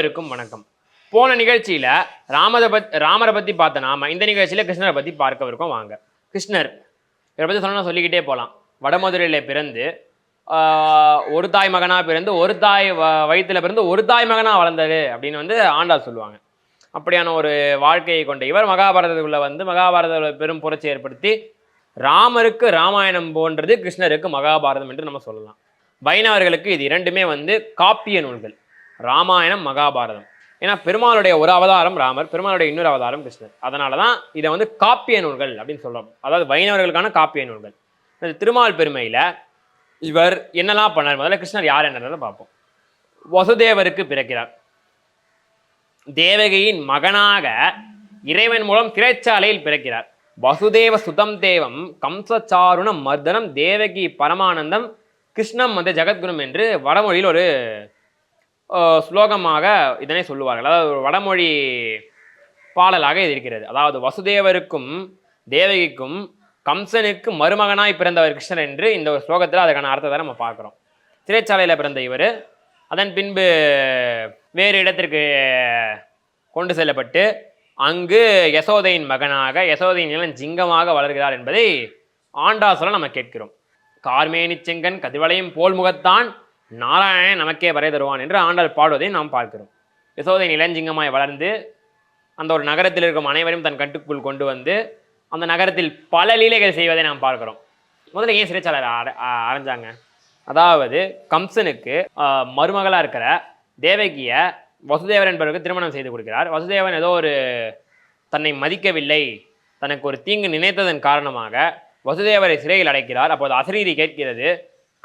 அனைவருக்கும் வணக்கம். போன நிகழ்ச்சியில ராமரை பத் ராமரை பத்தி பார்த்த நாம. இந்த நிகழ்ச்சியில கிருஷ்ணரை பத்தி பார்க்கவிருக்கோம் வாங்க. கிருஷ்ணர் இவரை பத்தி சொல்லணும் சொல்லிக்கிட்டே போகலாம் வடமதுரையில பிறந்து ஒரு தாய் மகனா பிறந்து ஒரு தாய் வ- பிறந்து ஒரு தாய் மகனா வளர்ந்தாரு அப்படின்னு வந்து ஆண்டாள் சொல்லுவாங்க. அப்படியான ஒரு வாழ்க்கையை கொண்ட இவர் மகாபாரதத்துக்குள்ள வந்து மகாபாரத பெரும் புரட்சி ஏற்படுத்தி ராமருக்கு ராமாயணம் போன்றது கிருஷ்ணருக்கு மகாபாரதம் என்று நம்ம சொல்லலாம். வைணவர்களுக்கு இது இரண்டுமே வந்து காப்பிய நூல்கள். ராமாயணம் மகாபாரதம். ஏன்னா பெருமாளுடைய ஒரு அவதாரம் ராமர் பெருமாளுடைய இன்னொரு அவதாரம் கிருஷ்ணர். அதனால தான் இதை வந்து காப்பிய நூல்கள் அப்படின்னு சொல்கிறோம் அதாவது வைணவர்களுக்கான காப்பிய நூல்கள். இந்த திருமால் பெருமையில் இவர் என்னெல்லாம் பண்ணார்? முதல்ல கிருஷ்ணர் யார் என்னன்றதை பார்ப்போம். வசுதேவருக்கு பிறக்கிறார். தேவகியின் மகனாக இறைவன் மூலம் திரைச்சாலையில் பிறக்கிறார். வசுதேவ சுதம் தேவம் கம்சச்சாருணம் மர்தனம் தேவகி பரமானந்தம் கிருஷ்ணம் வந்து ஜெகத்குரும் என்று வடமொழியில் ஒரு ஸ்லோகமாக இதனை சொல்லுவார்கள். அதாவது ஒரு வடமொழி பாடலாக இது இருக்கிறது. அதாவது வசுதேவருக்கும் தேவகிக்கும் கம்சனுக்கு மருமகனாய் பிறந்தவர் கிருஷ்ணர் என்று இந்த ஒரு ஸ்லோகத்தில் அதுக்கான அர்த்தத்தை நம்ம பார்க்குறோம். சிறைச்சாலையில் பிறந்த இவர் அதன் பின்பு வேறு இடத்திற்கு கொண்டு செல்லப்பட்டு அங்கு யசோதையின் மகனாக யசோதையின் நிலம் ஜிங்கமாக வளர்கிறார் என்பதை ஆண்டாசுரம் நம்ம கேட்கிறோம். கார்மேனி செங்கன் கதிவளையும் போல் முகத்தான் நாராயணன் நமக்கே வரை தருவான் என்று ஆண்டாள் பாடுவதை நாம் பார்க்கிறோம். யசோதை நிலஞ்சிங்கமாய் வளர்ந்து அந்த ஒரு நகரத்தில் இருக்கும் அனைவரையும் தன் கட்டுக்குள் கொண்டு வந்து அந்த நகரத்தில் பல லீலைகள் செய்வதை நாம் பார்க்கிறோம். முதல்ல ஏன் சிறைச்சாலை அரைஞ்சாங்க? அதாவது கம்சனுக்கு மருமகளாக இருக்கிற தேவகிய வசுதேவர் என்பவருக்கு திருமணம் செய்து கொடுக்கிறார். வசுதேவன் ஏதோ ஒரு தன்னை மதிக்கவில்லை தனக்கு ஒரு தீங்கு நினைத்ததன் காரணமாக வசுதேவரை சிறையில் அடைக்கிறார். அப்போது அசரீரி கேட்கிறது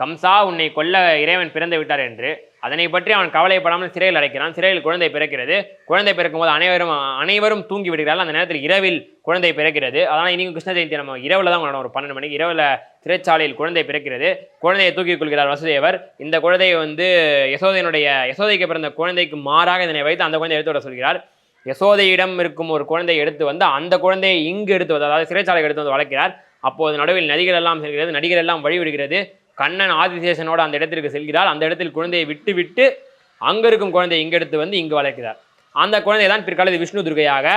கம்சா உன்னை கொல்ல இறைவன் பிறந்து விட்டார் என்று. அதனை பற்றி அவன் கவலைப்படாமல் சிறையில் அடைக்கிறான். சிறையில் குழந்தை பிறக்கிறது. குழந்தை பிறக்கும்போது அனைவரும் அனைவரும் தூங்கி விடுகிறார்கள். அந்த நேரத்தில் இரவில் குழந்தை பிறக்கிறது. அதனால் இன்றைக்கும் கிருஷ்ண ஜெயந்தி நம்ம இரவில் தான் கொண்டாடும் ஒரு பன்னெண்டு மணிக்கு இரவில் சிறைச்சாலையில் குழந்தை பிறக்கிறது. குழந்தையை தூக்கி கொள்கிறார் வசுதேவர். இந்த குழந்தையை வந்து யசோதையினுடைய யசோதைக்கு பிறந்த குழந்தைக்கு மாறாக இதனை வைத்து அந்த குழந்தையை எடுத்து வர சொல்கிறார். யசோதையிடம் இருக்கும் ஒரு குழந்தையை எடுத்து வந்து அந்த குழந்தையை இங்கு எடுத்து வந்து அதாவது சிறைச்சாலைக்கு எடுத்து வந்து வளர்க்கிறார். அப்போது நடுவில் நதிகள் எல்லாம் செல்கிறது. நடிகர் எல்லாம் வழிவிடுகிறது. கண்ணன் ஆதிசேஷனோட அந்த இடத்திற்கு செல்கிறார். அந்த இடத்தில் குழந்தையை விட்டு விட்டு அங்கே இருக்கும் குழந்தையை இங்கே எடுத்து வந்து இங்கு வளர்க்கிறார். அந்த குழந்தை தான் பிற்காலத்தில் விஷ்ணு துர்கையாக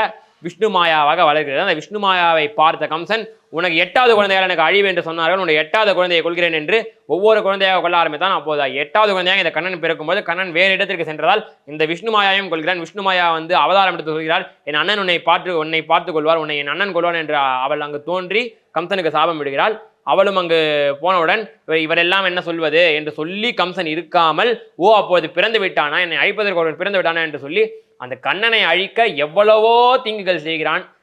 விஷ்ணு மாயாவாக வளர்க்கிறது. அந்த விஷ்ணு மாயாவை பார்த்த கம்சன் உனக்கு எட்டாவது குழந்தையால் எனக்கு அழிவு என்று சொன்னார்கள். உன்னுடைய எட்டாவது குழந்தையை கொள்கிறேன் என்று ஒவ்வொரு குழந்தையாக கொள்ள ஆரம்பித்தான். அப்போது எட்டாவது குழந்தையாக இந்த கண்ணன் பிறக்கும்போது கண்ணன் வேறு இடத்திற்கு சென்றதால் இந்த விஷ்ணு மாயாவையும் கொள்கிறான் விஷ்ணு மாயா வந்து அவதாரம் எடுத்து சொல்கிறார் என் அண்ணன் உன்னை பார்த்து உன்னை பார்த்து கொள்வார் உன்னை என் அண்ணன் கொள்வான் என்று அவள் அங்கு தோன்றி கம்சனுக்கு சாபம் விடுகிறாள். அவளும் அங்கு போனவுடன் இவரெல்லாம் என்ன சொல்வது என்று சொல்லி கம்சன் இருக்காமல் ஓ அப்போது பிறந்து விட்டானா? என்னை அழிப்பதற்கு ஒருவன் பிறந்து விட்டானா? என்று சொல்லி அந்த கண்ணனை அழிக்க எவ்வளவோ தீங்குகள் செய்கிறான்.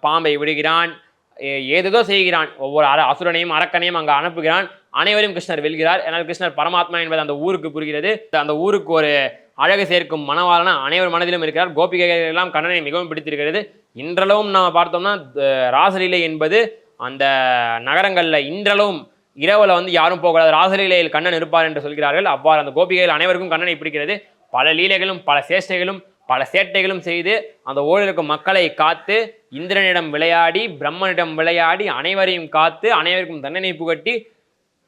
பாம்பை விடுகிறான். ஏ- ஏதேதோ செய்கிறான். ஒவ்வொரு அர அசுரனையும் அரக்கனையும் அங்கு அனுப்புகிறான். அனைவரும் கிருஷ்ணர் வெல்கிறார். ஆனால் கிருஷ்ணர் பரமாத்மா என்பது அந்த ஊருக்கு புரிகிறது. அந்த ஊருக்கு ஒரு அழகு சேர்க்கும் மனவாளன அனைவர் மனதிலும் இருக்கிறார். கோபிகைகள் எல்லாம் கண்ணனை மிகவும் பிடித்திருக்கிறது. இன்றளவும் நாம் பார்த்தோம்னா ராசலீலை என்பது அந்த நகரங்களில் இன்றளவும் இரவில் வந்து யாரும் போகக்கூடாது ராசலீலையில் கண்ணன் இருப்பார் என்று சொல்கிறார்கள். அவ்வாறு அந்த கோபிகைகள் அனைவருக்கும் கண்ணனை பிடிக்கிறது. பல லீலைகளும் பல சேஷ்டைகளும் பல சேட்டைகளும் செய்து அந்த ஊரில் மக்களை காத்து இந்திரனிடம் விளையாடி பிரம்மனிடம் விளையாடி அனைவரையும் காத்து அனைவருக்கும் தண்டனை புகட்டி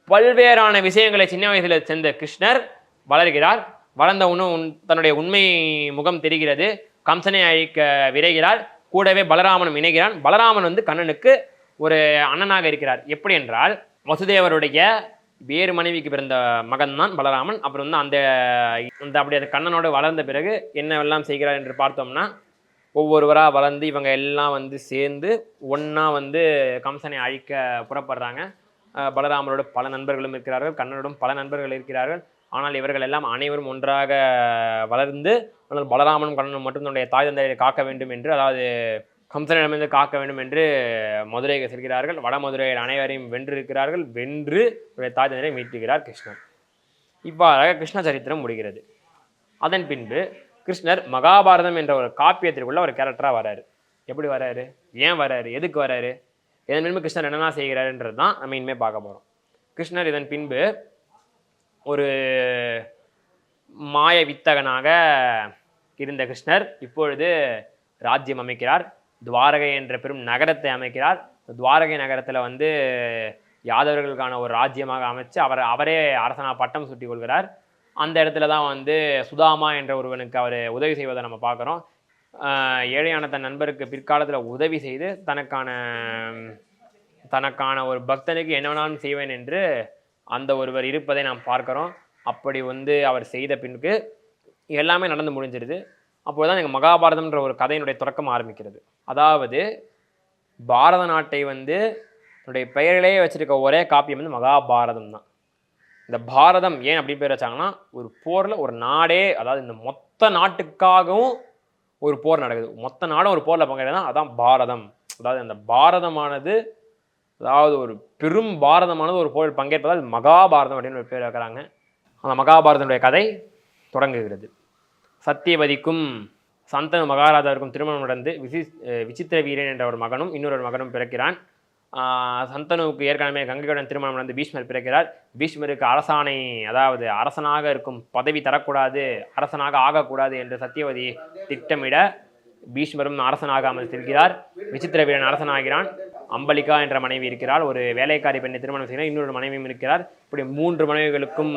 பல்வேறான விஷயங்களை சின்ன வயசில் சேர்ந்த கிருஷ்ணர் வளர்கிறார். வளர்ந்த உணவு தன்னுடைய உண்மை முகம் தெரிகிறது. கம்சனை அழிக்க விரைகிறார். கூடவே பலராமனும் இணைகிறான். பலராமன் வந்து கண்ணனுக்கு ஒரு அண்ணனாக இருக்கிறார். எப்படி என்றால் வசுதேவருடைய வேறு மனைவிக்கு பிறந்த மகன் தான் பலராமன். அப்புறம் வந்து அந்த அந்த அப்படி அந்த கண்ணனோடு வளர்ந்த பிறகு என்னவெல்லாம் செய்கிறார் என்று பார்த்தோம்னா ஒவ்வொருவராக வளர்ந்து இவங்க எல்லாம் வந்து சேர்ந்து ஒன்றா வந்து கம்சனை அழிக்க புறப்படுறாங்க. பலராமனோட பலராமரோட பல நண்பர்களும் இருக்கிறார்கள் கண்ணனோடும் பல நண்பர்கள் இருக்கிறார்கள். ஆனால் இவர்கள் எல்லாம் அனைவரும் ஒன்றாக வளர்ந்து ஆனால் பலராமனும் கண்ணனும் மட்டும் தன்னுடைய தாய் தந்தையை காக்க வேண்டும் என்று அதாவது கம்சனிடமிருந்து காக்க வேண்டும் என்று மதுரைக்கு செல்கிறார்கள். வட மதுரையில் அனைவரையும் வென்றிருக்கிறார்கள். வென்று உடைய தாய் தந்தையை மீட்டுகிறார் கிருஷ்ணன். இவ்வாறாக கிருஷ்ண சரித்திரம் முடிகிறது. அதன் பின்பு கிருஷ்ணர் மகாபாரதம் என்ற ஒரு காப்பியத்திற்குள்ள ஒரு கேரக்டராக வராரு எப்படி வராரு ஏன் வராரு எதுக்கு வராரு இதன் பின்பு கிருஷ்ணர் என்னென்ன செய்கிறாருன்றது தான் நம்ம இனிமேல் பார்க்க போகிறோம் கிருஷ்ணர் இதன் பின்பு ஒரு மாய வித்தகனாக இருந்த கிருஷ்ணர் இப்பொழுது ராஜ்யம் அமைக்கிறார். துவாரகை என்ற பெரும் நகரத்தை அமைக்கிறார். துவாரகை நகரத்தில் வந்து யாதவர்களுக்கான ஒரு ராஜ்யமாக அமைச்சு அவர் அவரே அரசனா பட்டம் சுட்டி கொள்கிறார். அந்த இடத்துல தான் வந்து சுதாமா என்ற ஒருவனுக்கு அவர் உதவி செய்வதை நம்ம பார்க்குறோம். ஏழையான தன் நண்பருக்கு பிற்காலத்தில் உதவி செய்து தனக்கான தனக்கான ஒரு பக்தனுக்கு என்ன வேணாலும் செய்வேன் என்று அந்த ஒருவர் இருப்பதை நாம் பார்க்குறோம். அப்படி வந்து அவர் செய்த பின்பு எல்லாமே நடந்து முடிஞ்சிருது. அப்போது தான் எங்கள் மகாபாரதம்ன்ற ஒரு கதையினுடைய தொடக்கம் ஆரம்பிக்கிறது. அதாவது பாரத நாட்டை வந்து என்னுடைய பெயரிலேயே வச்சுருக்க ஒரே காப்பியம் வந்து மகாபாரதம் தான். இந்த பாரதம் ஏன் அப்படின்னு பேர் வச்சாங்கன்னா ஒரு போரில் ஒரு நாடே அதாவது இந்த மொத்த நாட்டுக்காகவும் ஒரு போர் நடக்குது. மொத்த நாடும் ஒரு போரில் பங்கேறதுனா அதான் பாரதம். அதாவது அந்த பாரதமானது அதாவது ஒரு பெரும் பாரதமானது ஒரு போரில் பங்கேற்பதால் மகாபாரதம் அப்படின்னு ஒரு பேர் வைக்கிறாங்க. அந்த மகாபாரதனுடைய கதை தொடங்குகிறது. சத்தியவதிக்கும் சந்தனு மகாராஜாவிற்கும் திருமணம் நடந்து விசி விசித்திர வீரன் என்ற ஒரு மகனும் இன்னொரு மகனும் பிறக்கிறான். சந்தனுவுக்கு ஏற்கனவே கங்கையுடன் திருமணம் நடந்து பீஷ்மர் பிறக்கிறார். பீஷ்மருக்கு அரசாணை அதாவது அரசனாக இருக்கும் பதவி தரக்கூடாது அரசனாக ஆகக்கூடாது என்று சத்தியவதி திட்டமிட பீஷ்மரும் அரசனாகாமல் செல்கிறார். விசித்திர வீரன் அரசனாகிறான். அம்பலிகா என்ற மனைவி இருக்கிறார் ஒரு வேலைக்காரி பெண்ணை திருமணம் செய்கிறார் இன்னொரு மனைவியும் இருக்கிறார். இப்படி மூன்று மனைவிகளுக்கும்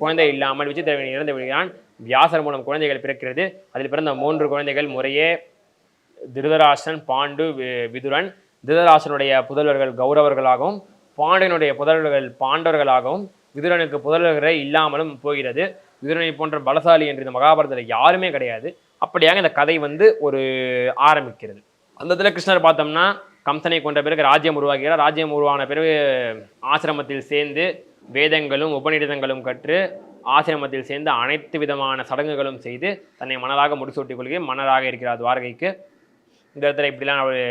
குழந்தை இல்லாமல் விசித்திர வீரன் இறந்து விடுகிறான். வியாசர் மூலம் குழந்தைகள் பிறக்கிறது. அதில் பிறந்த மூன்று குழந்தைகள் முறையே திருதராசன் பாண்டு விதுரன். திருதராசனுடைய புதல்வர்கள் கௌரவர்களாகவும் பாண்டியனுடைய புதல்வர்கள் பாண்டவர்களாகவும் விதுரனுக்கு புதல்வர்களே இல்லாமலும் போகிறது. விதுரனை போன்ற பலசாலி என்று இந்த மகாபாரதத்தில் யாருமே கிடையாது. அப்படியாக இந்த கதை வந்து ஒரு ஆரம்பிக்கிறது. அந்த இடத்துல கிருஷ்ணர் பார்த்தோம்னா கம்சனை கொண்ட பிறகு ராஜ்யம் உருவாகிறார். ராஜ்யம் உருவான பிறகு ஆசிரமத்தில் சேர்ந்து வேதங்களும் உபநிடதங்களும் கற்று ஆசிரமத்தில் சேர்ந்து அனைத்து விதமான சடங்குகளும் செய்து தன்னை மணலாக முடிசூட்டிக் கொள்கை மன்னராக இருக்கிறார் துவாரகைக்கு. இந்த இடத்துல இப்படிலாம் ஒரு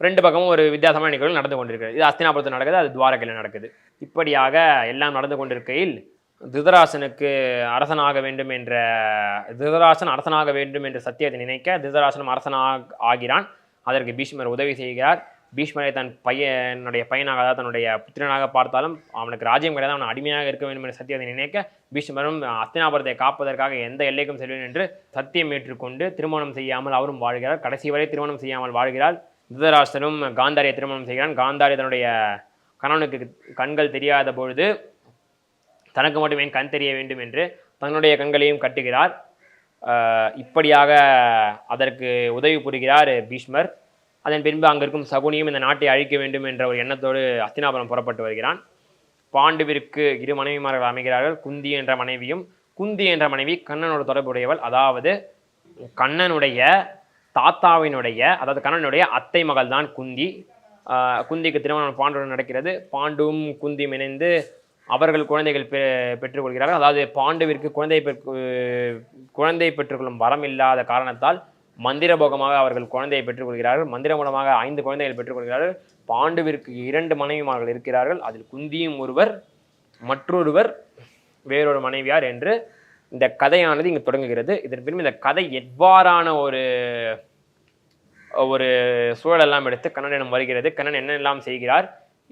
ரெண்டு பக்கமும் ஒரு வித்தியாசமான நிகழ்வு நடந்து கொண்டிருக்கிறது. இது அஸ்தினாபுரத்தில் நடக்குது அது துவாரகையில் நடக்குது. இப்படியாக எல்லாம் நடந்து கொண்டிருக்கையில் திருதராசனுக்கு அரசனாக வேண்டும் என்ற திருதராசன் அரசனாக வேண்டும் என்ற சத்தியத்தை நினைக்க திருதராசனும் அரசனாக ஆகிறான். அதற்கு பீஷ்மர் உதவி செய்கிறார். பீஷ்மரை தன் பையனுடைய பையனாக அதாவது தன்னுடைய புத்திரனாக பார்த்தாலும் அவனுக்கு ராஜ்யம் கிடையாது அவன் அடிமையாக இருக்க வேண்டும் என்ற சத்தியத்தை நினைக்க பீஷ்மரும் அஸ்தினாபுரத்தை காப்பதற்காக எந்த எல்லைக்கும் செல்வேன் என்று சத்தியம் ஏற்றுக்கொண்டு திருமணம் செய்யாமல் அவரும் வாழ்கிறார். கடைசி வரை திருமணம் செய்யாமல் வாழ்கிறார். திருதராஷ்டனும் காந்தாரியை திருமணம் செய்கிறான். காந்தாரி தன்னுடைய கணவனுக்கு கண்கள் தெரியாத பொழுது தனக்கு மட்டுமே கண் தெரிய வேண்டும் என்று தன்னுடைய கண்களையும் கட்டுகிறார். இப்படியாக அதற்கு உதவி புரிகிறார் பீஷ்மர். அதன் பின்பு அங்கிருக்கும் சகுனியும் இந்த நாட்டை அழிக்க வேண்டும் என்ற ஒரு எண்ணத்தோடு அஸ்தினாபுரம் புறப்பட்டு வருகிறான். பாண்டுவிற்கு இரு மனைவிமார்கள் அமைகிறார்கள். குந்தி என்ற மனைவியும் குந்தி என்ற மனைவி கண்ணனோட தொடர்புடையவள். அதாவது கண்ணனுடைய தாத்தாவினுடைய அதாவது கண்ணனுடைய அத்தை மகள் தான் குந்தி குந்திக்கு திருமணம் பாண்டுடன் நடக்கிறது. பாண்டும் குந்தியும் இணைந்து அவர்கள் குழந்தைகள் பெ பெற்றுக்கொள்கிறார்கள். அதாவது பாண்டுவிற்கு குழந்தை பெற்று குழந்தை பெற்றுக்கொள்ளும் வரம் இல்லாத காரணத்தால் மந்திர போகமாக அவர்கள் குழந்தையை பெற்றுக்கொள்கிறார்கள். மந்திர மூலமாக ஐந்து குழந்தைகள் பெற்றுக்கொள்கிறார்கள். பாண்டுவிற்கு இரண்டு மனைவிமார்கள் இருக்கிறார்கள். அதில் குந்தியும் ஒருவர் மற்றொருவர் வேறொரு மனைவியார் என்று இந்த கதையானது இங்கு தொடங்குகிறது. இதன் பின்பு இந்த கதை எவ்வாறான ஒரு ஒரு சூழலெல்லாம் எடுத்து கண்ணனிடம் வருகிறது. கண்ணன் என்னெல்லாம் செய்கிறார்?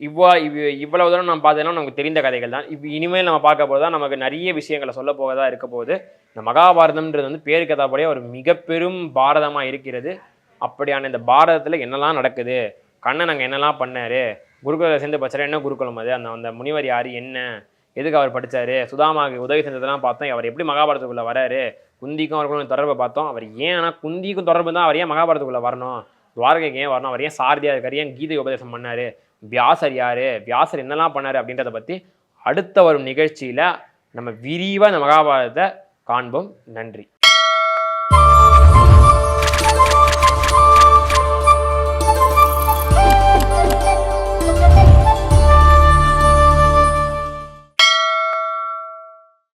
இவ்வா இவ் இவ்வளவு தூரம் நம்ம பார்த்ததெல்லாம் நமக்கு தெரிந்த கதைகள் தான். இப்போ இனிமேல் நம்ம பார்க்க போது தான் நமக்கு நிறைய விஷயங்களை சொல்ல போகதா இருக்க போகுது. இந்த மகாபாரதம்ன்றது வந்து பேரு கதாபடியே ஒரு மிக பெரும் பாரதமாக இருக்கிறது. அப்படியான இந்த பாரதத்தில் என்னெல்லாம் நடக்குது? கண்ணன் அங்கே என்னெல்லாம் பண்ணாரு? குருகுல சேர்ந்து படிச்சார். என்ன குருகுலம் அது? அந்த அந்த முனிவர் யார்? என்ன? எதுக்கு அவர் படித்தார் சுதாமாவுக்கு உதவி செஞ்சதெல்லாம் பார்த்தோம். அவர் எப்படி மகாபாரதத்துக்குள்ளே வராரு? குந்திக்கும் அவர்களும் தொடர்பை பார்த்தோம். அவர் ஏன் ஆனால் குந்திக்கும் தொடர்பு தான்? அவர் ஏன் மகாபாரதத்துக்குள்ளே வரணும்? துவாரகைக்கு ஏன் வரணும்? அவர் ஏன் சாரதியாக இருக்கார்? ஏன் கீதை உபதேசம் பண்ணார்? வியாசர் யார்? வியாசர் என்னெல்லாம் பண்ணாரு அப்படின்றத பத்தி அடுத்த வரும் நிகழ்ச்சியில நம்ம விரிவாக இந்த மகாபாரதத்தை காண்போம். நன்றி.